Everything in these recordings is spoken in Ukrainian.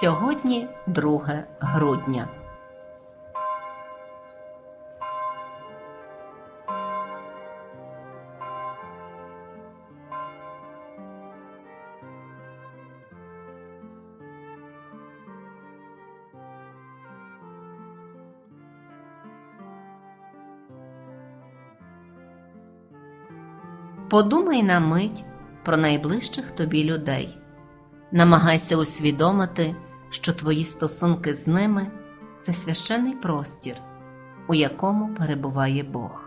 Сьогодні 2 грудня. Подумай на мить про найближчих тобі людей. Намагайся усвідомити, що твої стосунки з ними це священний простір, у якому перебуває Бог.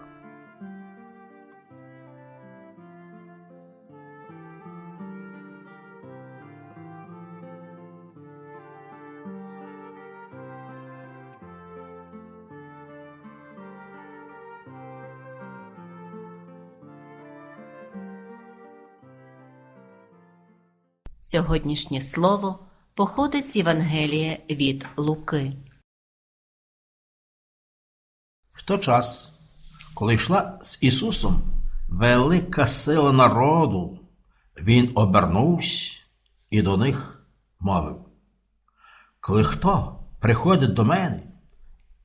Сьогоднішнє слово походить з Євангелія від Луки. В той час, коли йшла з Ісусом велика сила народу, Він обернувся і до них мовив. Коли хто приходить до мене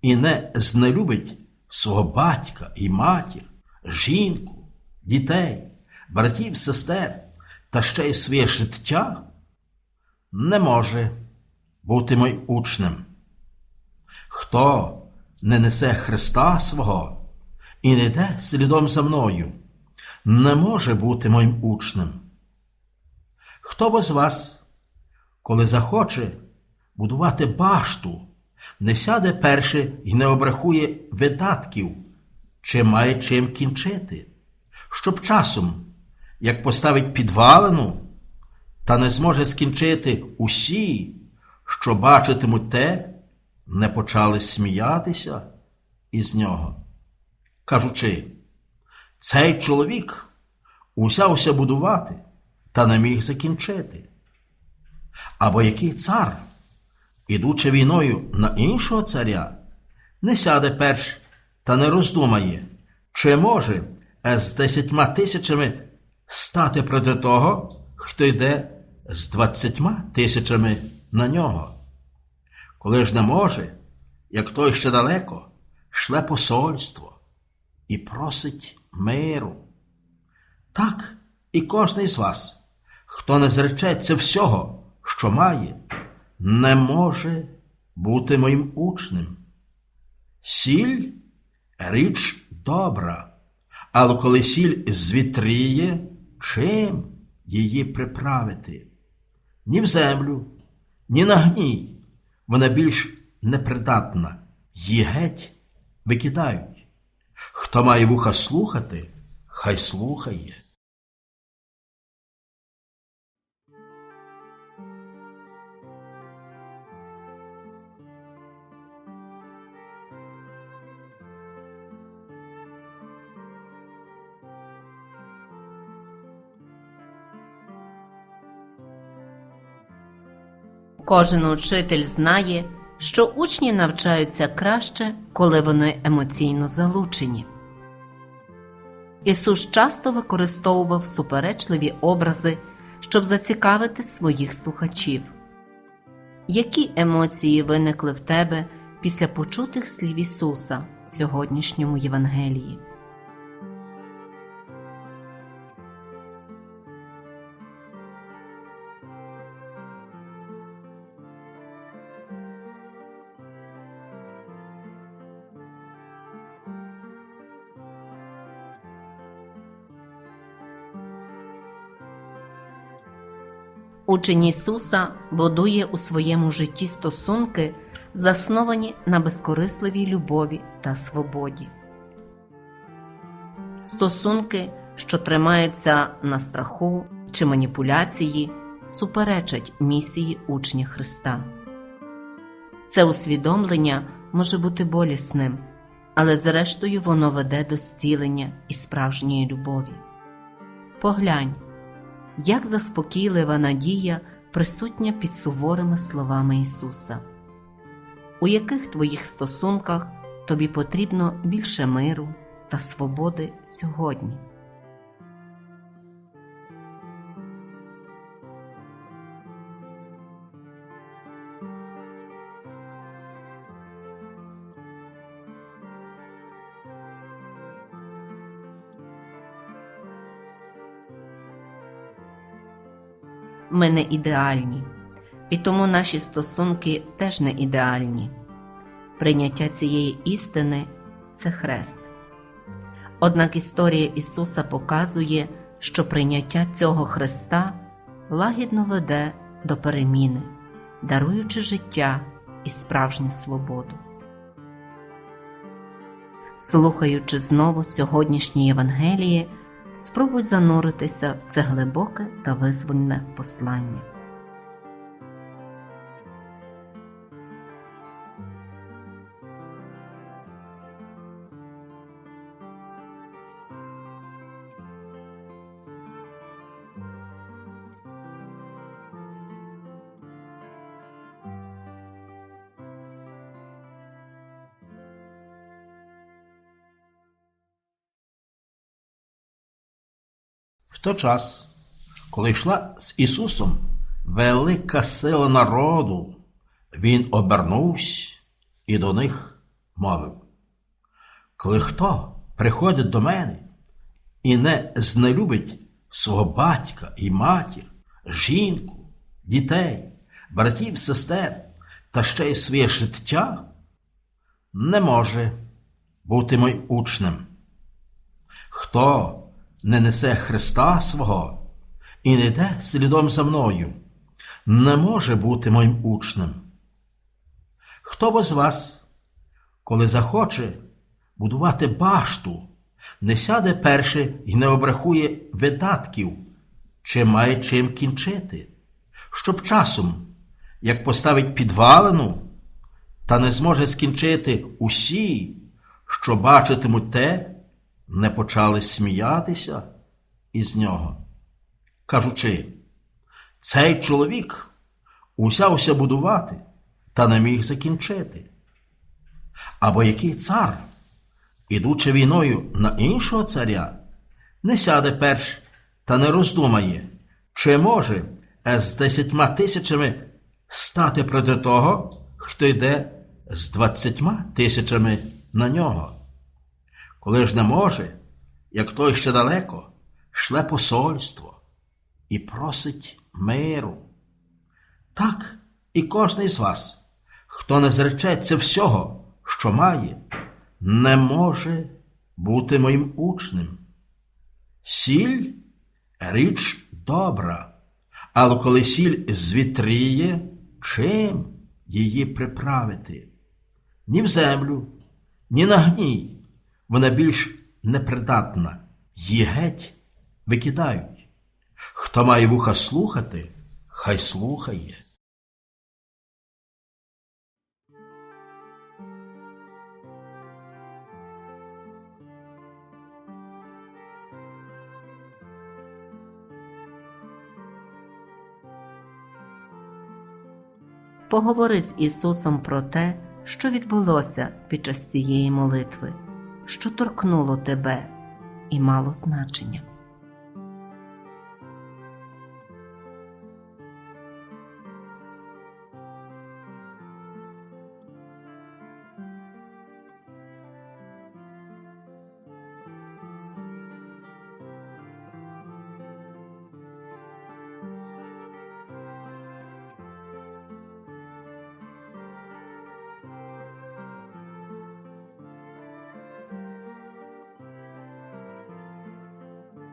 і не знелюбить свого батька і матір, жінку, дітей, братів, сестер та ще й своє життя, не може бути моїм учнем. Хто не несе Христа свого і не йде слідом за мною, не може бути моїм учнем. Хто б з вас, коли захоче будувати башту, не сяде перше і не обрахує видатків, чи має чим кінчити, щоб часом, як поставить підвалину, та не зможе скінчити усі, що бачитимуть те, не почали сміятися із нього, кажучи, цей чоловік узявся будувати та не міг закінчити. Або який цар, ідучи війною на іншого царя, не сяде перш та не роздумає, чи може з десятьма тисячами стати проти того, хто йде з двадцятьма тисячами на нього. Коли ж не може, як той ще далеко, шле посольство і просить миру. Так і кожний з вас, хто не зречеться всього, що має, не може бути моїм учнем. Сіль річ добра, але коли сіль звітріє, чим її приправити? Ні в землю, ні на гній вона більш непридатна, її геть викидають. Хто має вуха слухати, хай слухає. Кожен учитель знає, що учні навчаються краще, коли вони емоційно залучені. Ісус часто використовував суперечливі образи, щоб зацікавити своїх слухачів. Які емоції виникли в тебе після почутих слів Ісуса в сьогоднішньому Євангелії? Учень Ісуса будує у своєму житті стосунки, засновані на безкорисливій любові та свободі. Стосунки, що тримаються на страху чи маніпуляції, суперечать місії учня Христа. Це усвідомлення може бути болісним, але зрештою воно веде до зцілення і справжньої любові. Поглянь, як заспокійлива надія присутня під суворими словами Ісуса. У яких твоїх стосунках тобі потрібно більше миру та свободи сьогодні? Ми не ідеальні, і тому наші стосунки теж не ідеальні. Прийняття цієї істини це хрест. Однак історія Ісуса показує, що прийняття цього Христа лагідно веде до переміни, даруючи життя і справжню свободу. Слухаючи знову сьогоднішнє Євангеліє, спробуй зануритися в це глибоке та визвольне послання. Той час, коли йшла з Ісусом велика сила народу, Він обернувся і до них мовив. Коли хто приходить до мене і не знелюбить свого батька і матір, жінку, дітей, братів, сестер та ще й своє життя, не може бути моїм учнем. Хто не несе Христа свого і не йде слідом за мною, не може бути моїм учнем. Хто б з вас, коли захоче будувати башту, не сяде перше і не обрахує видатків, чи має чим кінчити, щоб часом, як поставить підвалину, та не зможе скінчити усі, що бачитимуть те, не почали сміятися із нього, кажучи, цей чоловік узявся будувати та не міг закінчити. Або який цар, ідучи війною на іншого царя, не сяде перш та не роздумає, чи може з десятьма тисячами стати проти того, хто йде з двадцятьма тисячами на нього. Коли ж не може, як той ще далеко, шле посольство і просить миру. Так і кожний з вас, хто не зречеться всього, що має, не може бути моїм учнем. Сіль річ добра, але коли сіль звітріє, чим її приправити? Ні в землю, ні на гній вона більш непридатна, її геть викидають. Хто має вуха слухати, хай слухає. Поговори з Ісусом про те, що відбулося під час цієї молитви, що торкнуло тебе і мало значення.